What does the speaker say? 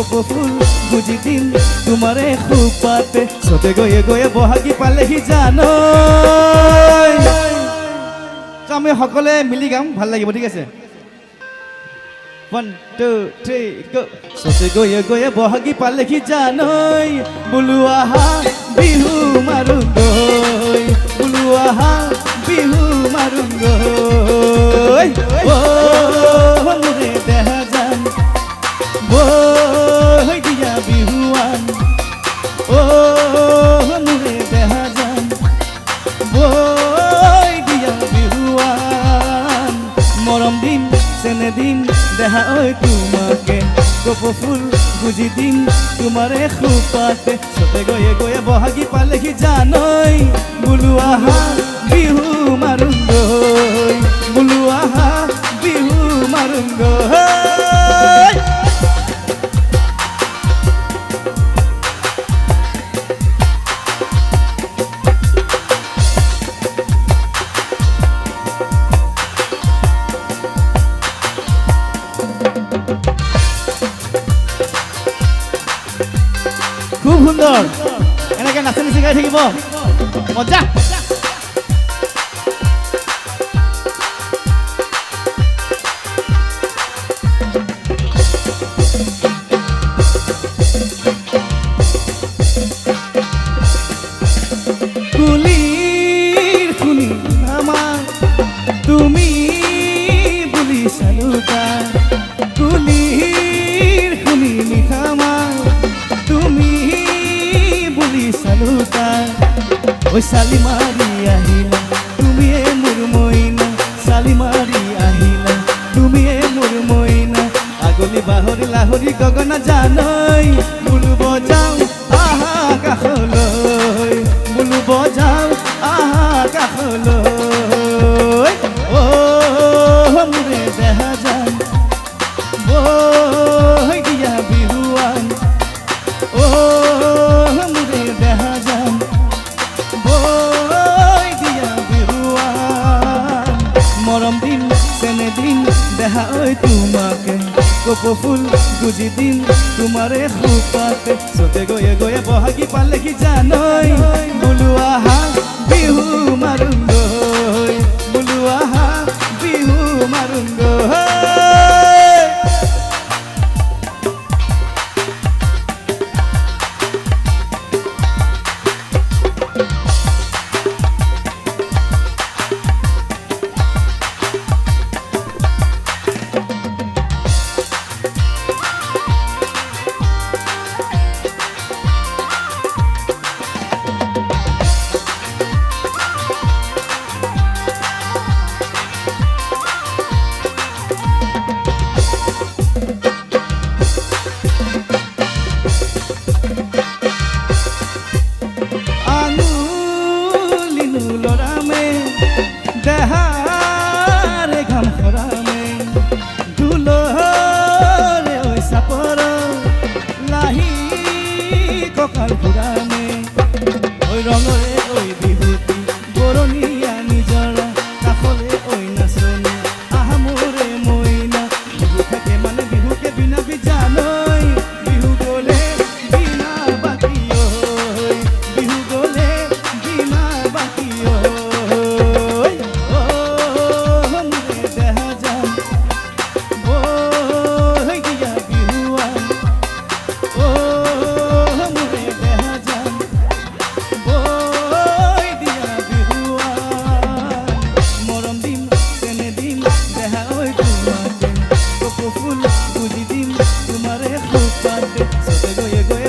কপ ফুল বুজি দিন তোমারে খুপাতে সতে গয়ে গয়ে বহাগী পালেহি জানো। আমি সকলোৱে মিলি গাম, ভালো লাগিব, ঠিক আছে? ওৱান টু থ্ৰী গো চতে গয়ে গয়ে বহাগী পালেহি জানৈ বোলো আহা বিহু মাৰুংগৈ। দিন ওই তোমাকে। কপ ফুল বুঝি দিন তোমাৰে খুপাতে। সতে গয়ে গয়ে বহাগী পালেহি জানই। বোলো আহা, বিহু মারুঙ্গ বোলো আহা, বিহু মাৰুংগৈ খুব সুন্দৰ এনেকে নাচি গাই থাকিব? মজা? ঐ শালিমারি আহিলা তুমিয়ে মোৰ মইনা শালিমারি আহিলা তুমিয়ে মোৰ মইনা আগলি বাহরি লাহৰি গগনা জানৈ দেহা ঐ তোমাকে কপ ফুল গুজি দিন তোমাৰে খোপাতে চতে গয়ে গয়ে বহাগী পালেহি জানোই বোলো আহা বিহু। খোপাতে চতে গয়ে গয়ে